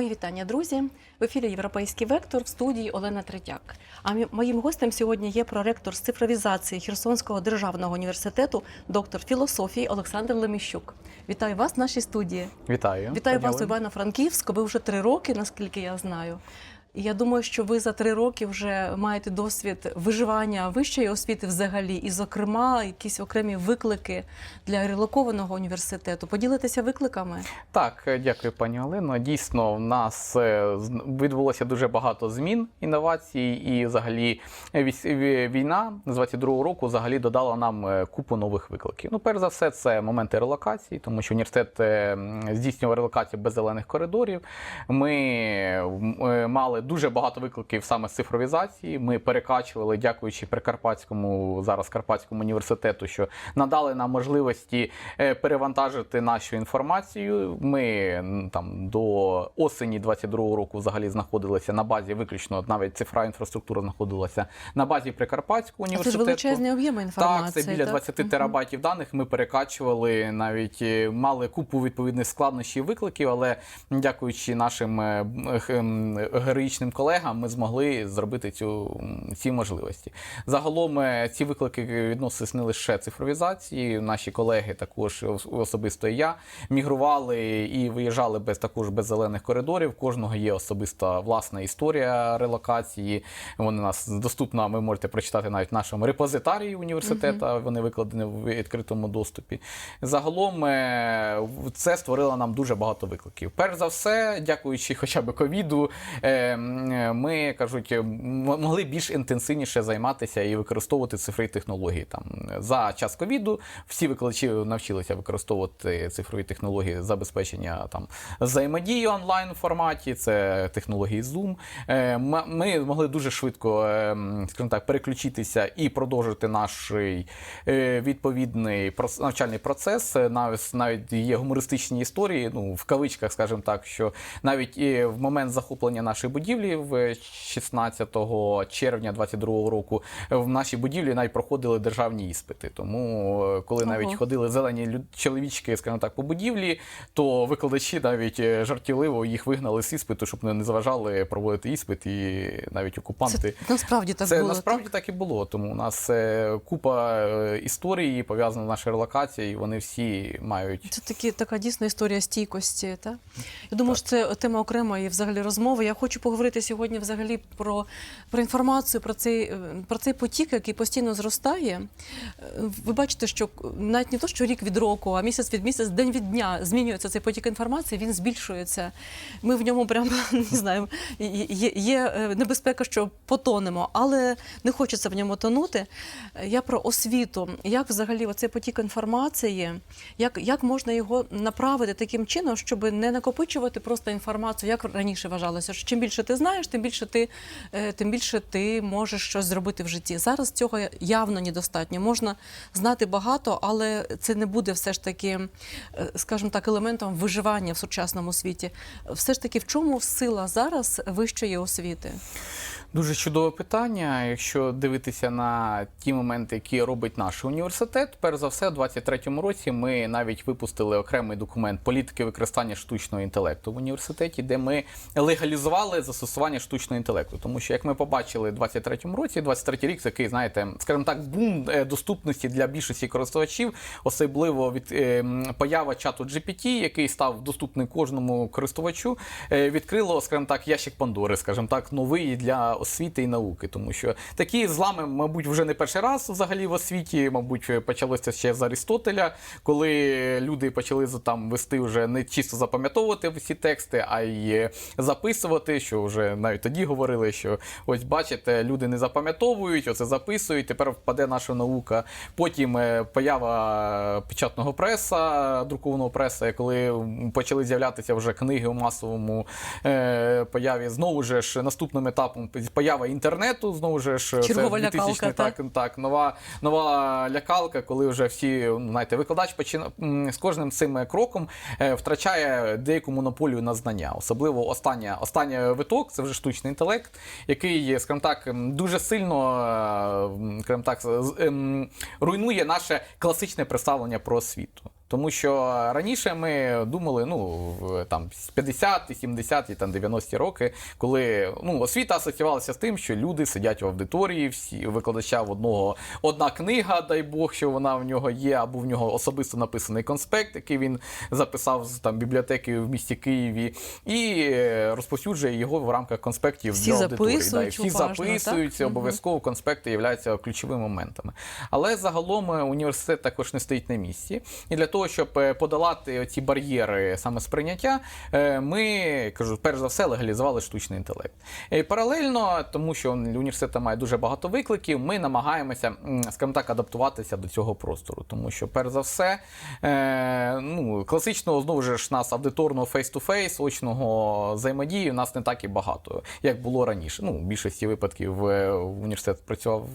Мої вітання, друзі. В ефірі Європейський вектор в студії Олена Третяк. А моїм гостем сьогодні є проректор з цифровізації Херсонського державного університету, доктор філософії Олександр Леміщук. Вітаю вас в нашій студії. Вітаю. Вітаю Поділи. вас у Олено. Івано-Франківську. Ви вже три роки, наскільки я знаю. Я думаю, що ви за три роки вже маєте досвід виживання вищої освіти взагалі, і, зокрема, якісь окремі виклики для релокованого університету. Поділитеся викликами. Так, дякую, пані Олено. Дійсно, в нас е, відбулося дуже багато змін, інновацій, і взагалі війна з 22-го року взагалі додала нам е, купу нових викликів. Ну, перш за все, це моменти релокації, тому що університет е, здійснював релокацію без зелених коридорів. Ми м, е, мали дуже багато викликів саме з цифровізації. Ми перекачували, дякуючи Прикарпатському зараз Карпатському університету, що надали нам можливості е, перевантажити нашу інформацію. Ми там до осені 22-го року взагалі знаходилися на базі, виключно навіть цифра інфраструктура знаходилася на базі Прикарпатського А це ж величезні об'єми інформації. Так, це біля 20 Мгм. терабайтів даних. Ми перекачували, навіть е, мали купу відповідних складнощів і викликів, але дякуючи нашим е, ем, колегам, ми змогли зробити цю ці можливості. Загалом е, ці виклики відносились не лише цифровізації. Наші колеги також особисто і я мігрували і виїжджали без також без зелених коридорів. Кожного є особиста власна історія релокації. Вони у нас доступна. Ви можете прочитати навіть в нашому репозитарії університету. Вони викладені в відкритому доступі. Загалом е, це створило нам дуже багато викликів. Перш за все, дякуючи хоча б ковіду, е, ми кажуть, могли більш інтенсивніше займатися і використовувати цифрові технології. Там за час ковіду всі викладачі навчилися використовувати цифрові технології забезпечення там взаємодії онлайн форматі. Це технології Zoom. Е, Ми могли дуже швидко, е, скажімо так, переключитися і продовжити наш е, відповідний навчальний процес. Е, Навіть навіть є гумористичні історії, ну в кавичках, скажімо так, що навіть і в момент захоплення нашої будівлі в 16 червня 22 року в нашій будівлі навіть проходили державні іспити. Тому е, коли навіть Ого. ходили зелені чоловічки, скажімо так, по будівлі, то викладачі навіть е, жартівливо їх вигнали з іспиту, щоб не заважали проводити іспит, і навіть окупанти. Це насправді так Це було. насправді так і було. Тому у нас е, купа історій пов'язана з нашою релокацією, і вони всі мають Це такі, така дійсна історія стійкості. Та? Я думаю, що це тема окремої взагалі розмови. Я хочу поговорити сьогодні взагалі про, про інформацію, про цей, е, про цей потік, який постійно зростає. Е, Ви бачите, що навіть не то, що рік від року, а місяць від місяця, день від дня змінюється цей потік інформації, він збільшується. Ми в ньому прямо не знаю, є, є е, небезпека, що потонемо, але не хочеться в ньому тонути. Я про освіту. Як взагалі оцей потік інформації, як, як можна його направити таким чином, щоб не накопичувати просто інформацію, як раніше вважалося, що чим більше знаєш, тим більше ти, е, тим більше ти можеш щось зробити в житті. Зараз цього явно недостатньо. Можна знати багато, але це не буде все ж таки, е, скажімо так, елементом виживання в сучасному світі. Все ж таки, в чому сила зараз вищої освіти? Дуже чудове питання. Якщо дивитися на ті моменти, які робить наш університет, перш за все, у 23-му році ми навіть випустили окремий документ політики використання штучного інтелекту в університеті, де ми легалізували застосування штучного інтелекту. Тому що, як ми побачили у 23-му році, 23-й рік такий, знаєте, скажімо так, бум е, доступності для більшості користувачів, особливо від е, поява чату GPT, який став доступний кожному користувачу, е, відкрило, скажімо так, ящик Пандори, скажімо так, новий для освіти і науки. Тому що такі злами, мабуть, вже не перший раз взагалі в освіті, мабуть, почалося ще з Аристотеля, коли люди почали там вести вже не чисто запам'ятовувати всі тексти, а й записувати, що вже навіть тоді говорили, що ось бачите, люди не запам'ятовують, оце записують. Тепер впаде наша наука. Потім е, поява печатного преса, друкованого преса, коли почали з'являтися вже книги у масовому е, появі. Знову ж наступним етапом поява інтернету. Знову ж ж Чергова це 2000 лякалка, так, так? так, нова, нова лякалка, коли вже всі, ну, знаєте, викладач почина... з кожним цим кроком е, втрачає деяку монополію на знання. Особливо остання, остання виток, це вже штучний інтелект, який, скажімо так, дуже сильно е, скажімо так, ем, руйнує наше класичне представлення про освіту. Тому що раніше ми думали, ну там 50-ті, 70-ті, там 90-ті роки, коли ну освіта асоціювалася з тим, що люди сидять в аудиторії, всі викладача в одного одна книга, дай Бог, що вона в нього є, або в нього особисто написаний конспект, який він записав з там бібліотеки в місті Києві, і е, розповсюджує його в рамках конспектів Всі для аудиторії. Да, і всі уважно, записуються, обов'язково конспекти являються ключовими моментами. Але загалом е, університет також не стоїть на місці. І для того, щоб е, подолати ці бар'єри саме сприйняття, е, ми кажу, перш за все, легалізували штучний інтелект. І паралельно, тому що університет має дуже багато викликів, ми намагаємося, скажімо так, адаптуватися до цього простору. Тому що, перш за все, е, ну, класичного знову ж нас аудиторного фейс-ту-фейс, очного взаємодії у нас не так і багато, як було раніше. Ну, в більшості випадків університет працював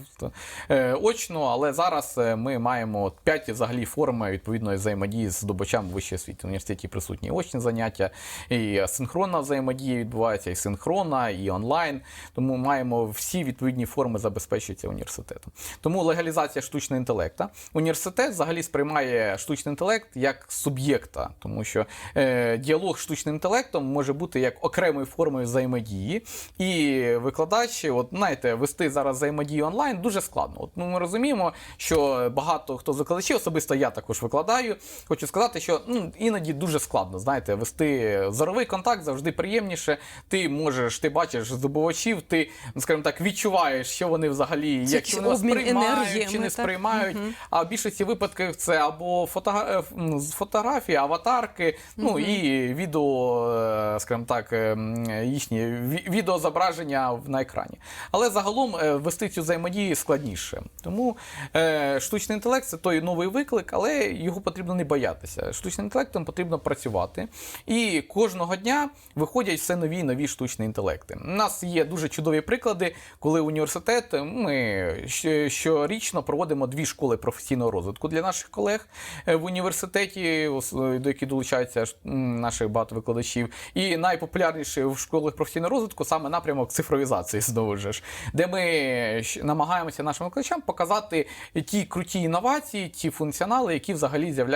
очно, але зараз ми маємо п'ять взагалі форми відповідної взаємодії з здобувачами вищої освіти. В університеті присутні очні заняття, і синхронна взаємодія відбувається, і синхронна, і онлайн. Тому маємо всі відповідні форми забезпечуються університетом. Тому легалізація штучного інтелекту. Університет взагалі сприймає штучний інтелект як суб'єкта, тому що е, діалог з штучним інтелектом може бути як окремою формою взаємодії. І викладач, от знаєте, вести зараз взаємодію онлайн дуже складно. От, ну, ми розуміємо, що багато хто з викладачів, особисто я також викладаю. Хочу сказати, що ну, іноді дуже складно знаєте, вести зоровий контакт завжди приємніше. Ти можеш, ти бачиш здобувачів, ти, ну, скажімо так, відчуваєш, що вони взагалі, як чи вони сприймають, чи не так? сприймають. Мгм. А в більшості випадків це або фотога... е, з фотографії, аватарки, ну і відео, е, скажімо так, е, їхні відеозображення на екрані. Але загалом вести цю взаємодію складніше. Тому е, штучний інтелект це той новий виклик, але його потрібно не боятися. Штучним інтелектом потрібно працювати. І кожного дня виходять все нові і нові штучні інтелекти. У нас є дуже чудові приклади, коли університет ми щорічно проводимо дві школи професійного розвитку для наших колег е, в університеті, до яких долучаються наших багато викладачів. І найпопулярніший в школах професійного розвитку саме напрямок цифровізації знову ж, де ми намагаємося нашим викладачам показати ті круті інновації, ті функціонали, які взагалі з'являються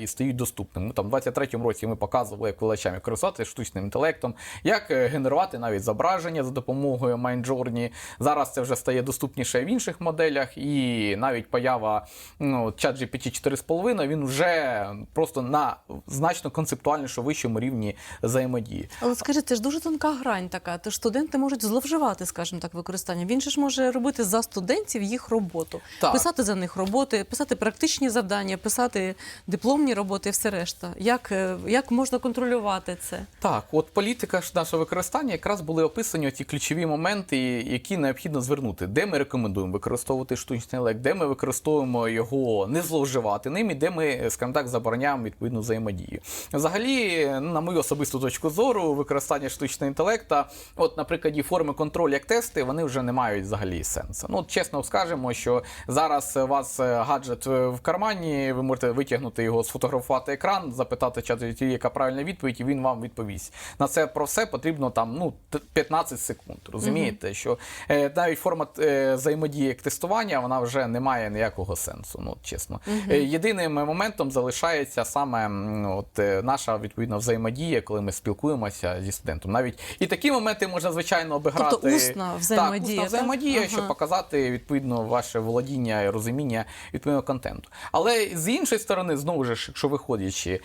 і стають доступними. Ну, Там, в 23-му році ми показували як як користуватися штучним інтелектом, як е, генерувати навіть зображення за допомогою Mindjourney. Зараз це вже стає доступніше в інших моделях, і навіть поява ну, ChatGPT 4.5, він вже просто на значно концептуальніше вищому рівні взаємодії. Але скажіть, це ж дуже тонка грань така. Тож студенти можуть зловживати, скажімо так, використанням. Він же ж може робити за студентів їх роботу, Так. писати за них роботи, писати практичні завдання, писати дипломні роботи, і все решта. Як, е, як можна контролювати це? Так, от політика ж нашого використання якраз були описані ці ключові моменти, які необхідно звернути, де ми рекомендуємо використовувати штучний інтелект, де ми використовуємо його не зловживати ним, і де ми, скажімо так, забороняємо відповідну взаємодію. Взагалі, на мою особисту точку зору, використання штучного інтелекту, от, на прикладі форми контролю як тести, вони вже не мають взагалі сенсу. Ну, чесно скажемо, що зараз у вас е, гаджет в кармані, ви можете витягнути його, сфотографувати екран, запитати чат яка правильна відповідь, і він вам відповість. На це про все потрібно там ну 15 секунд. Розумієте, що е, навіть форма е, взаємодії як тестування вона вже не має ніякого сенсу. Ну чесно, Е, єдиним моментом залишається саме от е, наша відповідна взаємодія, коли ми спілкуємося зі студентом. Навіть і такі моменти можна звичайно обіграти. Тобто усна взаємодія, Так, усна так? взаємодія, Ага. щоб показати відповідно ваше володіння і розуміння відповідного контенту. Але з іншої сторони, знову ж, якщо виходячи,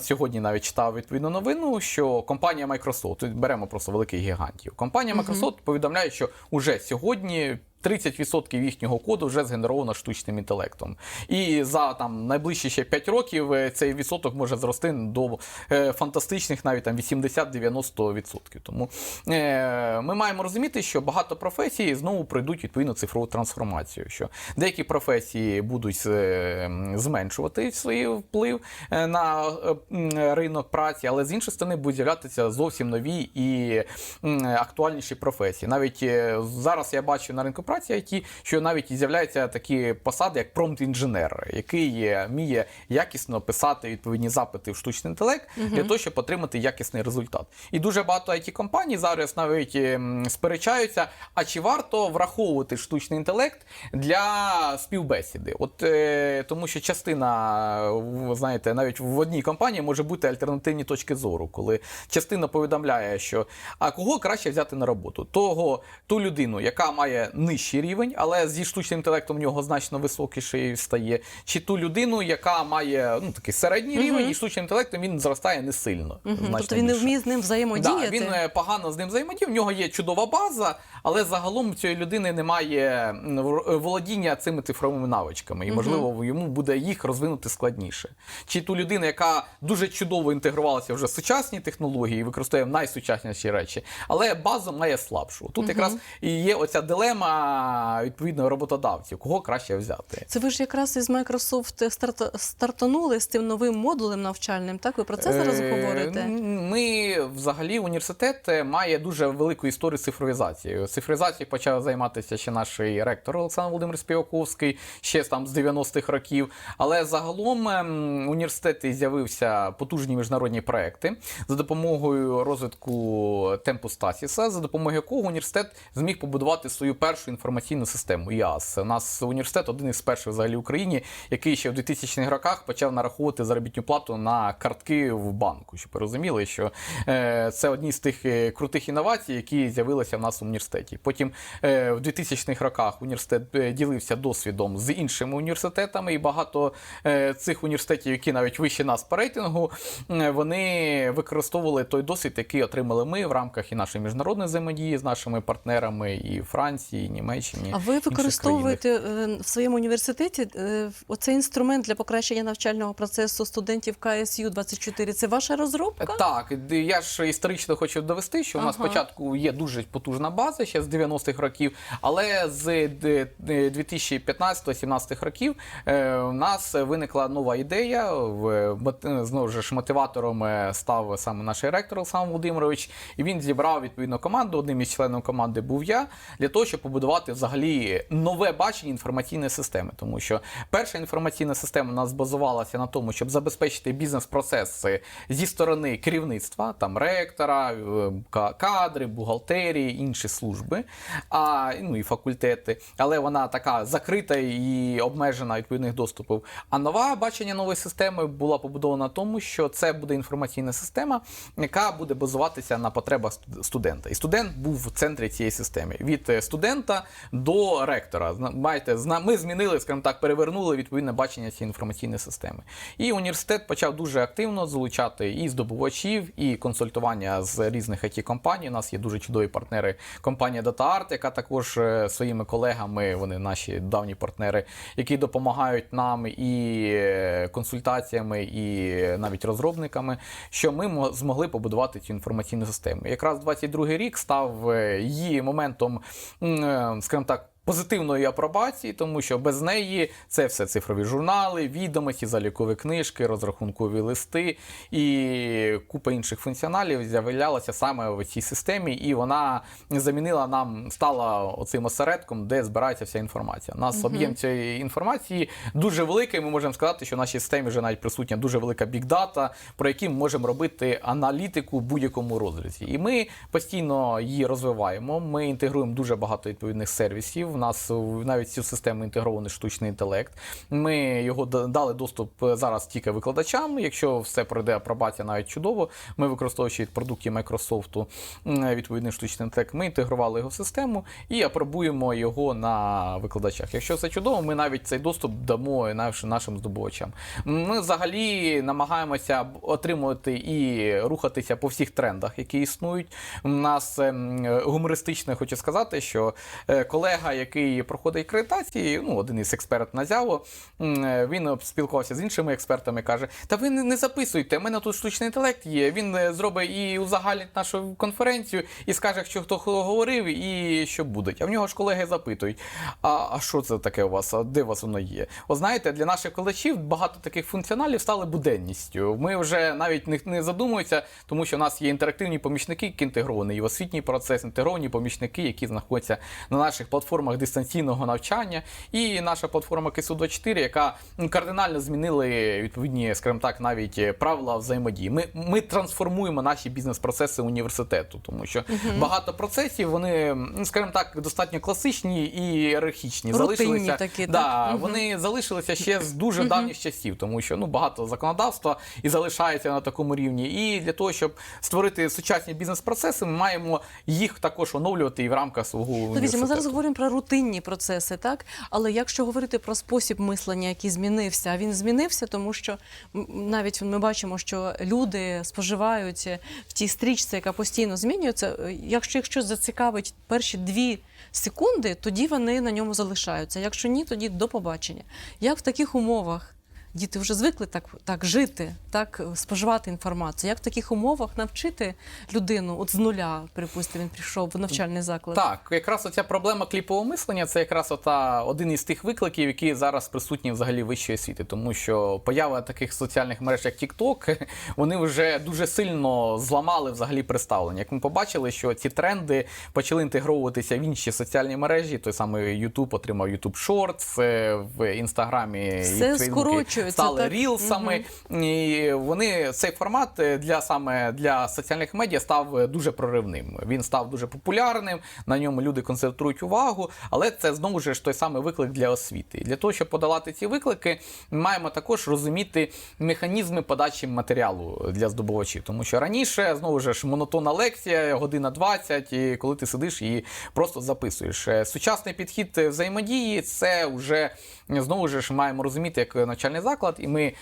сьогодні навіть читав відповідну новину, що компанія Microsoft, беремо просто великих гігантів. Компанія Microsoft повідомляє, що уже сьогодні. 30% їхнього коду вже згенеровано штучним інтелектом. І за там найближчі ще 5 років е, цей відсоток може зрости до е, фантастичних навіть там 80-90%. Тому е, ми маємо розуміти, що багато професій знову пройдуть відповідно цифрову трансформацію. Що деякі професії будуть зменшувати свій вплив на ринок праці, але з іншої сторони будуть з'являтися зовсім нові і актуальніші професії. Навіть зараз я бачу на ринку праці IT, що навіть з'являються такі посади, як промпт-інженер, який вміє якісно писати відповідні запити в штучний інтелект для того, щоб отримати якісний результат. І дуже багато it компаній зараз навіть ем, сперечаються, а чи варто враховувати штучний інтелект для співбесіди? От е, тому, що частина, ви знаєте, навіть в одній компанії може бути альтернативні точки зору, коли частина повідомляє, що а кого краще взяти на роботу? Того ту людину, яка має нижчий рівень, але зі штучним інтелектом в нього значно високіший стає, чи ту людину, яка має ну такий середній рівень, і штучним інтелектом він зростає не сильно. Мгм. значно Тобто він не вміє з ним Да, взаємодіяти. він е, погано з ним взаємодіє, в нього є чудова база, але загалом у цієї людини немає володіння цими цифровими навичками, і можливо йому буде їх розвинути складніше. Чи ту людину, яка дуже чудово інтегрувалася вже в сучасні технології, використовує найсучасніші речі, але базу має слабшу. Тут якраз і є оця дилема відповідно роботодавців, кого краще взяти. Це ви ж якраз із Microsoft старта- стартанули з тим новим модулем навчальним, так? Ви про це зараз Е, говорите? Ми взагалі університет е, має дуже велику історію цифровізації. Цифровізацією почав займатися ще наш ректор Олександр Володимир Співаковський, ще там з 90-х років. Але загалом ем, в університеті з'явився потужні міжнародні проекти за допомогою розвитку темпу Стасіса, за допомогою якого університет зміг побудувати свою першу інформаційну систему ІАС. У нас університет один із перших взагалі в Україні, який ще в 2000-х роках почав нараховувати заробітну плату на картки в банку. Щоб розуміли, що е, це одні з тих е, крутих інновацій, які з'явилися в нас в університеті. Потім е, в 2000-х роках університет е, ділився досвідом з іншими університетами, і багато е, цих університетів, які навіть вище нас по рейтингу, вони використовували той досвід, який отримали ми в рамках і нашої міжнародної взаємодії з нашими партнерами і Франції, і Німеччині. А ви використовуєте в своєму університеті оцей інструмент для покращення навчального процесу студентів КСЮ 24 Це ваша розробка? Так, я ж історично хочу довести, що у нас спочатку є дуже потужна база ще з 90-х років, але з д- д- 2015-17 років е, у нас виникла нова ідея. В знову ж мотиватором е, став саме наш ректор Олександр Володимирович, і він зібрав відповідну команду. Одним із членів команди був я для того, щоб побудувати взагалі нове бачення інформаційної системи, тому що перша інформаційна система у нас базувалася на тому, щоб забезпечити бізнес-процеси зі сторони керівництва, там ректора, е, кадри, бухгалтерії, інші служби, а ну і факультети. Але вона така закрита і обмежена відповідних доступів. А нова бачення нової системи була побудована тому, що це буде інформаційна система, яка буде базуватися на потребах студента. І студент був в центрі цієї системи від е, студента до ректора. Зна- Маєте, зна- ми змінили, скажімо так, перевернули відповідне бачення цієї інформаційної системи. І університет почав дуже активно залучати і здобувачів, і консультування з різних it компаній. У нас є дуже чудові партнери. Компанія DataArt, яка також е, своїми колегами, вони наші давні партнери, які допомагають нам і е, консультаціями, і навіть розробниками, що ми мо- змогли побудувати цю інформаційну систему. Якраз 22-й рік став е, її моментом, е, скажімо так. Позитивної апробації, тому що без неї це все цифрові журнали, відомості, залікові книжки, розрахункові листи і купа інших функціоналів з'являлася саме в цій системі, і вона замінила нам, стала оцим осередком, де збирається вся інформація. У нас об'єм цієї інформації дуже великий. Ми можемо сказати, що в нашій системі вже навіть присутня дуже велика бікдата, про які ми можемо робити аналітику в будь-якому розрізі. І ми постійно її розвиваємо. Ми інтегруємо дуже багато відповідних сервісів. Нас навіть в цю систему інтегрований штучний інтелект. Ми його дали доступ е, зараз тільки викладачам. Якщо все пройде апробація, навіть чудово. Ми використовуючи продуктів Microsoft відповідний штучний інтелект, ми інтегрували його в систему і апробуємо його на викладачах. Якщо все чудово, ми навіть цей доступ дамо нашим здобувачам. Ми взагалі намагаємося отримувати і рухатися по всіх трендах, які існують. У нас ем, гумористично хочу сказати, що е, колега, який проходить акредитації, ну один із експерт на зяво, е, він спілкувався з іншими експертами. каже: Та ви не, записуйте, в мене тут штучний інтелект є. Він е, зробить і узагальнить нашу конференцію, і скаже, що хто говорив, і що буде. А в нього ж колеги запитують: а, а що це таке у вас? А де у вас воно є? О, знаєте, для наших колежів багато таких функціоналів стали буденністю. Ми вже навіть не, задумуємося, тому що у нас є інтерактивні помічники, які інтегровані і в освітній процес, інтегровані помічники, які знаходяться на наших платформах дистанційного навчання, і наша платформа КСУ 24 яка кардинально змінили відповідні, скажімо так, навіть е, правила взаємодії. Ми, ми трансформуємо наші бізнес-процеси університету, тому що багато процесів вони, м, скажімо так, достатньо класичні і ієрархічні. Залишилися такі, да, так? Вони залишилися ще з дуже давніх часів, тому що ну багато законодавства і залишається на такому рівні. І для того, щоб створити сучасні бізнес-процеси, ми маємо їх також оновлювати і в рамках свого Ну, університету. ми зараз говоримо про рутинні процеси, так? Але якщо говорити про спосіб мислення, який змінився, а він змінився, тому що навіть ми бачимо, що люди споживають в тій стрічці, яка постійно змінюється. е, Якщо їх щось зацікавить перші дві секунди, тоді вони на ньому залишаються. Якщо ні, тоді до побачення. Як в таких умовах? Діти вже звикли так, так жити, так е, споживати інформацію. Як в таких умовах навчити людину от з нуля, припустимо, він прийшов в навчальний заклад? Так, якраз оця проблема кліпового мислення це якраз ота один із тих викликів, які зараз присутні взагалі вищої освіти, тому що поява таких соціальних мереж, як TikTok, вони вже дуже сильно зламали взагалі представлення. Як ми побачили, що ці тренди почали інтегровуватися в інші соціальні мережі. Той самий YouTube отримав YouTube Shorts, е, в інстаграмі і Все в Фейсбуці стали рілсами. І вони цей формат для саме для соціальних медіа став дуже проривним. Він став дуже популярним. На ньому люди концентрують увагу, але це знову ж той самий виклик для освіти. І для того, щоб подолати ці виклики, ми маємо також розуміти механізми подачі матеріалу для здобувачів. Тому що раніше знову ж монотонна лекція, година 20, і коли ти сидиш і просто записуєш. Е, Сучасний підхід взаємодії це вже знову ж маємо розуміти як навчальний заклад, і ми е,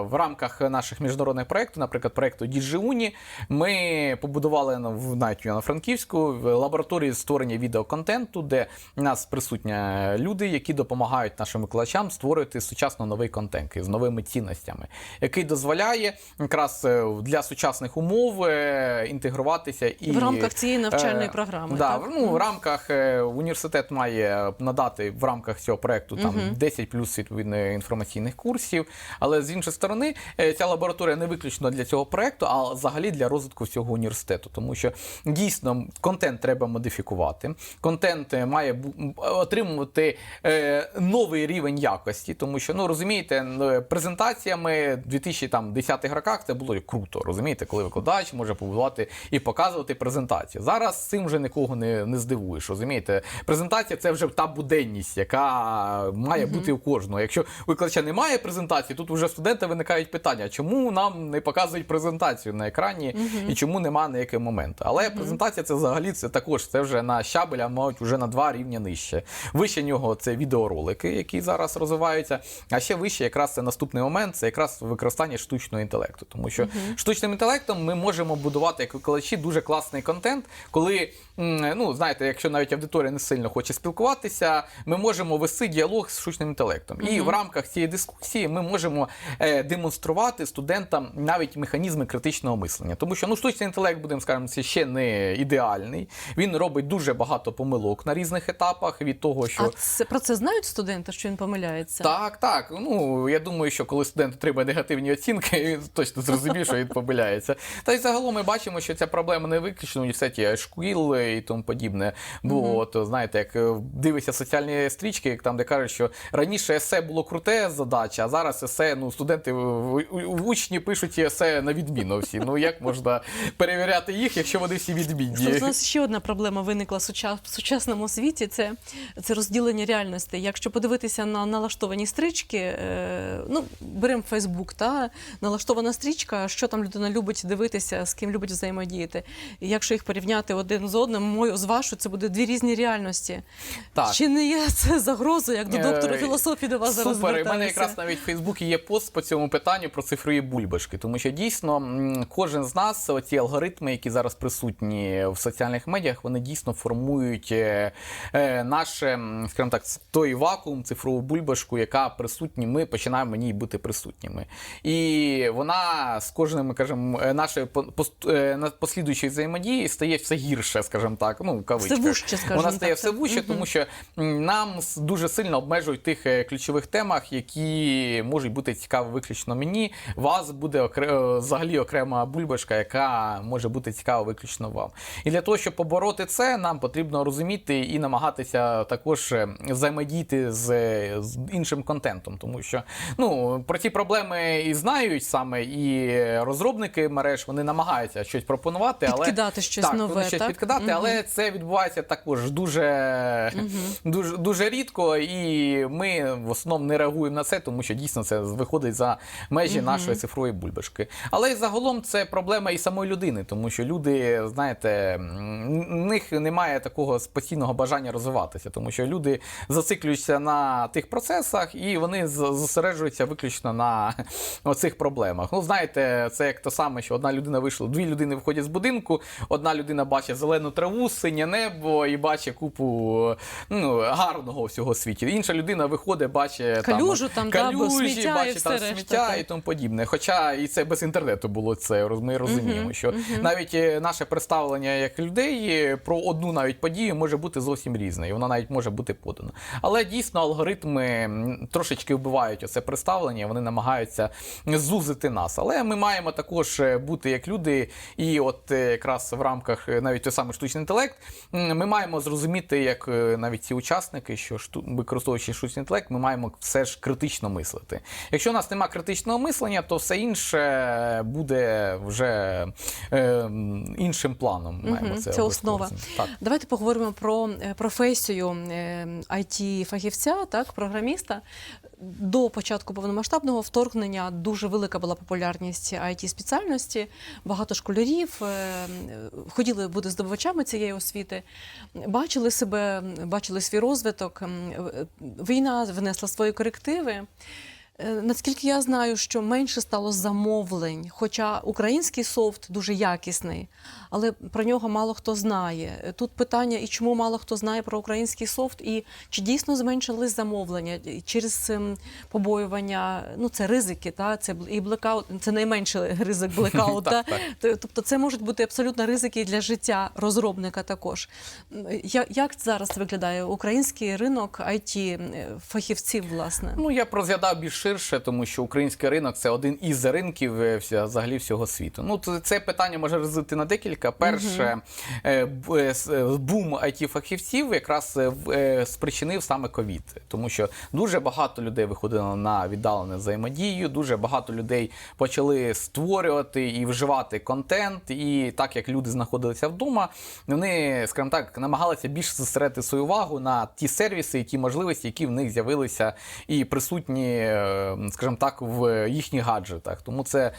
в рамках наших міжнародних проєктів, наприклад, проєкту Діджиуні, ми побудували на- в навіть в Івано-Франківську в лабораторії створення відеоконтенту, де у нас присутні люди, які допомагають нашим викладачам створювати сучасно новий контент з новими цінностями, який дозволяє якраз е, для сучасних умов е, інтегруватися і В рамках цієї навчальної Е, програми, Да, так? ну, в рамках е, університет має надати в рамках цього проекту там 10 плюс відповідно інформаційних курсів. Але з іншої сторони, е, ця лабораторія не виключно для цього проекту, а взагалі для розвитку всього університету. Тому що дійсно контент треба модифікувати. Контент е, має отримувати е, новий рівень якості, тому що ну розумієте, презентаціями в 2010 роках це було круто. Розумієте, коли викладач може побудувати і показувати презентацію. Зараз цим вже нікого не, не здивуєш. Розумієте, презентація це вже та буденність, яка має бути у кожного. Якщо викладача немає презентації, тут вже студенти виникають питання, чому нам не показують презентацію на екрані і чому нема ніякого моменту. Але презентація це взагалі це також це вже на щабель, а мабуть, вже на два рівня нижче. Вище нього це відеоролики, які зараз розвиваються. А ще вище, якраз це наступний момент, це якраз використання штучного інтелекту. Тому що штучним інтелектом ми можемо будувати як викладачі дуже класний контент, коли ну знаєте, якщо навіть аудиторія не сильно хоче спілкуватися, ми можемо вести діалог з штучним інтелектом. І в рамках цієї дискусії ми можемо е, демонструвати студентам навіть механізми критичного мислення. Тому що ну штучний інтелект, будемо скажемо, це ще не ідеальний. Він робить дуже багато помилок на різних етапах від того, що А це про це знають студенти, що він помиляється? так, так. Ну я думаю, що коли студент отримає негативні оцінки, він точно зрозуміє, що він помиляється. Та й загалом ми бачимо, що ця проблема не виключно в університеті, шкіл і тому подібне. Бо от знаєте, як е, дивишся соціальні стрічки, як там де кажуть, що раніше есе було круте задача, а зараз есе, ну студенти в, учні пишуть есе на відміну всі. Ну як можна перевіряти їх, якщо вони всі відмінні? У нас ще одна проблема виникла в сучасному світі це, це розділення реальності. Якщо подивитися на налаштовані стрічки, е, ну беремо Фейсбук, та налаштована стрічка, що там людина любить дивитися, з ким любить взаємодіяти. Якщо їх порівняти один з одним, мою з вашою, це буде дві різні реальності. Так. Чи не є це загрозою, як до доктора Е, філософії до вас зараз Супер, і в мене якраз навіть в Фейсбуці є пост по цьому питанню про цифрові бульбашки, тому що дійсно кожен з нас, оці алгоритми, які зараз присутні в соціальних медіях, вони дійсно формують е, е, наше, скажімо так, той вакуум, цифрову бульбашку, яка присутні, ми починаємо в ній бути присутніми. І вона з кожним, кажемо, нашої послідуючої взаємодії стає все гірше, скажімо так, ну в кавичках. вужче, скажімо Вона стає так, все вужче, тому що нам дуже сильно обмежують тих е, ключових темах, які можуть бути цікаві виключно мені. Вас буде окре- е, взагалі окрема бульбашка, яка може бути цікава виключно вам. І для того, щоб побороти це, нам потрібно розуміти і намагатися також е, взаємодіяти з, з іншим контентом, тому що ну про ці проблеми і знають саме і розробники мереж, вони намагаються щось пропонувати, але Підкидати щось так, нове, щось так? підкидати, Мгм. але це відбувається також дуже, дуже, дуже рідко, і ми в основному не реагуємо на це, тому що дійсно це виходить за межі нашої цифрової бульбашки. Але загалом це проблема і самої людини, тому що люди, знаєте, в них немає такого постійного бажання розвиватися, тому що люди зациклюються на тих процесах і вони зосереджуються виключно на оцих проблемах. Ну, знаєте, це як те саме, що одна людина вийшла, дві людини виходять з будинку, одна людина бачить зелену траву, синє небо і бачить купу ну, гарного всього світі. Інша людина виходить, бачить Калюжу там, да, бо калюжі, сміття бачить там решта, сміття так. і тому подібне. Хоча і це без інтернету було це. Ми розуміємо, що навіть е, наше представлення як людей е, про одну навіть подію може бути зовсім різне, і вона навіть може бути подана. Але дійсно алгоритми трошечки вбивають оце представлення, вони намагаються зузити нас. Але ми маємо також е, бути як люди, і от якраз в рамках навіть той самий штучний інтелект, ми маємо зрозуміти, як навіть ці учасники, що шту, використовуючи штучний інтелект, ми маємо все ж критично мислити. Якщо у нас немає критичного мислення, то все інше буде вже е, іншим планом. Маємо Мгм, це це основа. Так. Давайте поговоримо про е, професію it фахівця так, програміста. До початку повномасштабного вторгнення дуже велика була популярність it спеціальності. Багато школярів е, хотіли бути здобувачами цієї освіти, бачили себе, бачили свій розвиток. Війна внесла свої корективи. Е, Наскільки я знаю, що менше стало замовлень, хоча український софт дуже якісний, але про нього мало хто знає. Е, Тут питання, і чому мало хто знає про український софт, і чи дійсно зменшились замовлення через ем, побоювання, ну це ризики, та це і блекаут, це найменший ризик блекаута. Тобто це можуть бути абсолютно ризики для життя розробника також. Як зараз виглядає український ринок it фахівців, власне? Ну, я б розглядав більш ширше, тому що український ринок це один із ринків е, взагалі всього світу. Ну, це- питання може розділити на декілька. Перше, е, е, бум it фахівців якраз в- спричинив саме ковід, тому що дуже багато людей виходило на віддалену взаємодію, дуже багато людей почали створювати і вживати контент. І так як люди знаходилися вдома, вони, скажімо так, намагалися більше зосередити свою увагу на ті сервіси і ті можливості, які в них з'явилися і присутні, скажімо так, в їхніх гаджетах. Тому це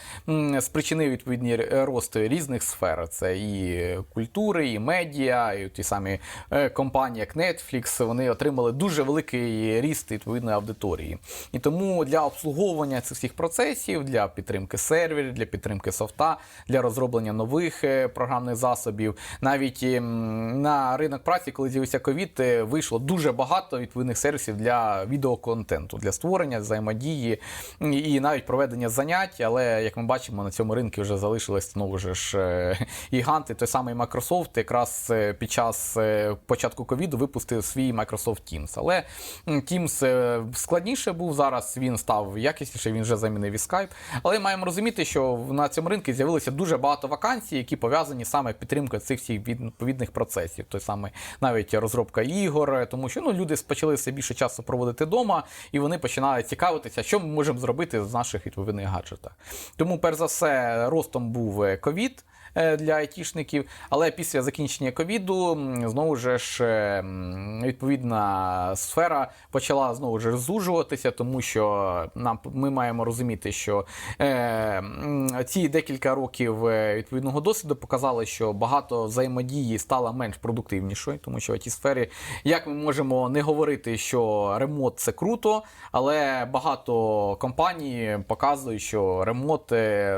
спричинив відповідний р- рост різних сфер. Це і культури, і медіа, і ті самі е, компанії, як Netflix, вони отримали дуже великий ріст відповідної аудиторії. І тому для обслуговування цих всіх процесів, для підтримки серверів, для підтримки софта, для розроблення нових е, програмних засобів, навіть на ринок праці, коли з'явився ковід, е, вийшло дуже багато відповідних сервісів для відеоконтенту, для створення взаємодії і і навіть проведення занять. Але як ми бачимо, на цьому ринку вже залишились знову ж ж, е, гіганти. Той самий Microsoft якраз е, під час е, початку ковіду випустив свій Microsoft Teams. Але Teams складніше був зараз. Він став якісніше, він вже замінив і Skype. Але маємо розуміти, що на цьому ринку з'явилося дуже багато вакансій, які пов'язані саме підтримкою цих всіх відповідних процесів. Той самий навіть розробка ігор, тому що ну люди почали все більше часу проводити вдома, і вони починають цікавитися, що ми можемо зробити з наших відповідних гаджетах. Тому, перш за все, ростом був е, ковід. Е, Для айтішників, але після закінчення ковіду знову ж е, відповідна сфера почала знову ж зужуватися, тому що нам ми маємо розуміти, що е, ці декілька років е, відповідного досвіду показали, що багато взаємодії стало менш продуктивнішою, тому що в цій сфері, як ми можемо не говорити, що ремонт це круто, але багато компаній показують, що ремонт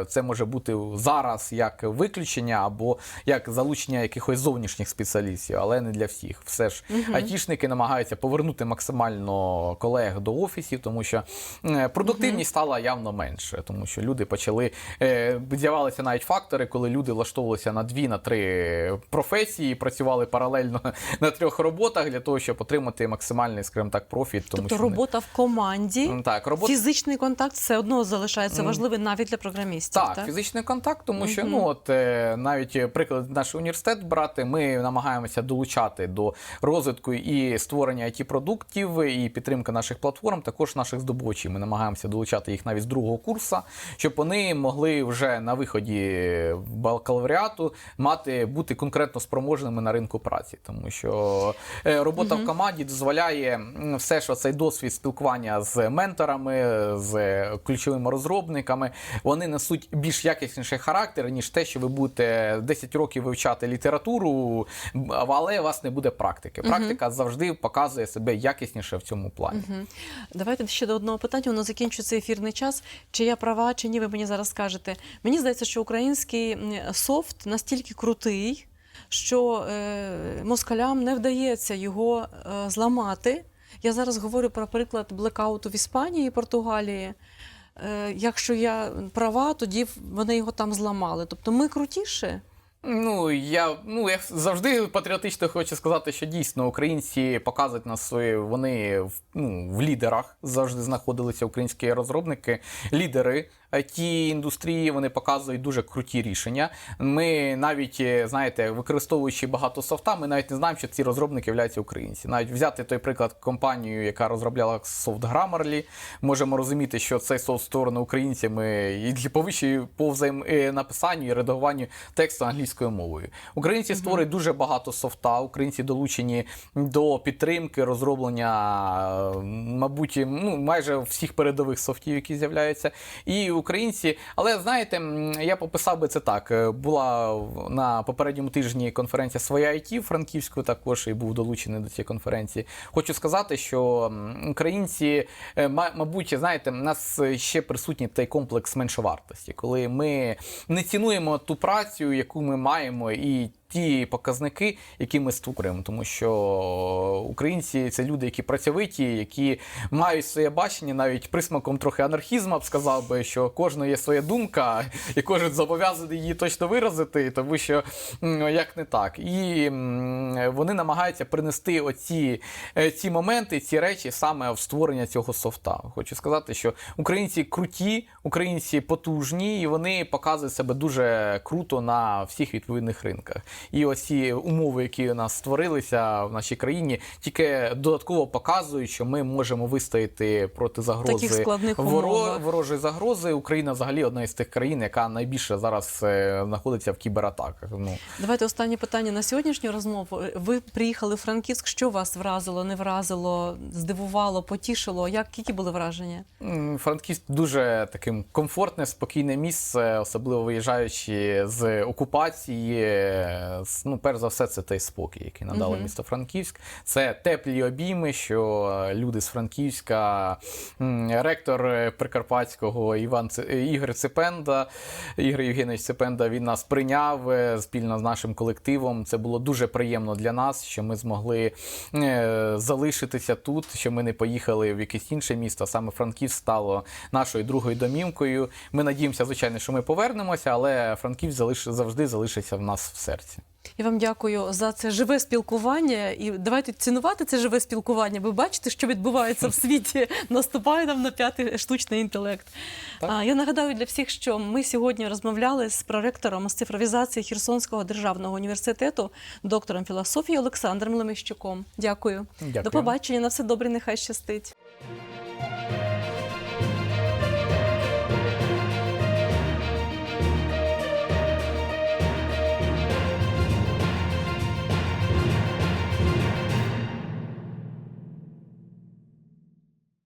це може бути зараз як виключення. Виключення або як залучення якихось зовнішніх спеціалістів, але не для всіх. Все ж айтішники намагаються повернути максимально колег до офісів, тому що е, продуктивність стала явно менше, тому що люди почали е, з'явилися навіть фактори, коли люди влаштовувалися на дві, на три професії, працювали паралельно на трьох роботах для того, щоб отримати максимальний, скажімо так, профіт. Тому Тобто що робота в команді, так, робота фізичний контакт все одно залишається важливим навіть для програмістів. Так, фізичний контакт, тому що ну от е, навіть е, приклад наш університет брати, ми намагаємося долучати до розвитку і створення it продуктів і підтримка наших платформ, також наших здобувачів. Ми намагаємося долучати їх навіть з другого курсу, щоб вони могли вже на виході бакалавріату мати бути конкретно спроможними на ринку праці, тому що е, робота в команді дозволяє все, що цей досвід спілкування з менторами, з ключовими розробниками, вони несуть більш якісніший характер, ніж те, що ви будете 10 років вивчати літературу, але у вас не буде практики. Практика завжди показує себе якісніше в цьому плані. Мгм. Давайте ще до одного питання. Воно закінчується ефірний час. Чи я права, чи ні, ви мені зараз скажете. Мені здається, що український софт настільки крутий, що е, москалям не вдається його е, зламати. Я зараз говорю про приклад блекауту в Іспанії і Португалії. Е, якщо я права, тоді вони його там зламали. Тобто ми крутіше. Ну я ну я завжди патріотично хочу сказати, що дійсно українці показують нас свої. Вони в ну в лідерах завжди знаходилися українські розробники, лідери it індустрії. Вони показують дуже круті рішення. Ми навіть е, знаєте, використовуючи багато софта, ми навіть не знаємо, що ці розробники являються українці. Навіть взяти той приклад компанію, яка розробляла софт Grammarly, можемо розуміти, що цей софт створений українцями і для повищої по взаємнаписанню і редагуванню тексту англійською мовою. Українці створюють дуже багато софта. Українці долучені до підтримки розроблення, е, мабуть, ну майже всіх передових софтів, які з'являються. І українці, але знаєте, я пописав би це так. Е, Була на попередньому тижні конференція своя IT в Франківську, також і був долучений до цієї конференції. Хочу сказати, що українці, е, мабуть, знаєте, в нас ще присутній той комплекс меншовартості, коли ми не цінуємо ту працю, яку ми маємо, і ті показники, які ми створюємо, тому що українці це люди, які працьовиті, які мають своє бачення, навіть присмаком трохи анархізму, б сказав би, що кожного є своя думка, і кожен зобов'язаний її точно виразити, тому що як не так. І вони намагаються принести оці е, ці моменти, ці речі саме в створення цього софта. Хочу сказати, що українці круті, українці потужні, і вони показують себе дуже круто на всіх відповідних ринках. І оці умови, які у нас створилися в нашій країні, тільки додатково показують, що ми можемо вистояти проти загрози Таких складних воро- ворожої загрози. Україна взагалі одна із тих країн, яка найбільше зараз е, знаходиться в кібератаках. Ну Давайте останнє питання на сьогоднішню розмову. Ви приїхали в Франківськ. Що вас вразило, не вразило, здивувало, потішило? Як які були враження? Франківськ дуже таким комфортне, спокійне місце, особливо виїжджаючи з окупації. Ну, перш за все, це той спокій, який надало Мгм. місто Франківськ. Це теплі обійми, що е, люди з Франківська, ректор е, Прикарпатського Іван Ц- е, Ігор Ципенда, Ігор Євгенович Ципенда, він нас прийняв спільно з нашим колективом. Це було дуже приємно для нас, що ми змогли залишитися тут, що ми не поїхали в якесь інше місто. Саме Франківськ стало нашою другою домівкою. Ми надіємося, звичайно, що ми повернемося, але Франківськ завжди залишиться в нас в серці. Я вам дякую за це живе спілкування. І давайте цінувати це живе спілкування. Ви бачите, що відбувається в світі. Наступає нам на п'ятий штучний інтелект. Так. Я нагадаю для всіх, що ми сьогодні розмовляли з проректором з цифровізації Херсонського державного університету, доктором філософії Олександром Лемищуком. Дякую. Дякую. До побачення. На все добре, нехай щастить.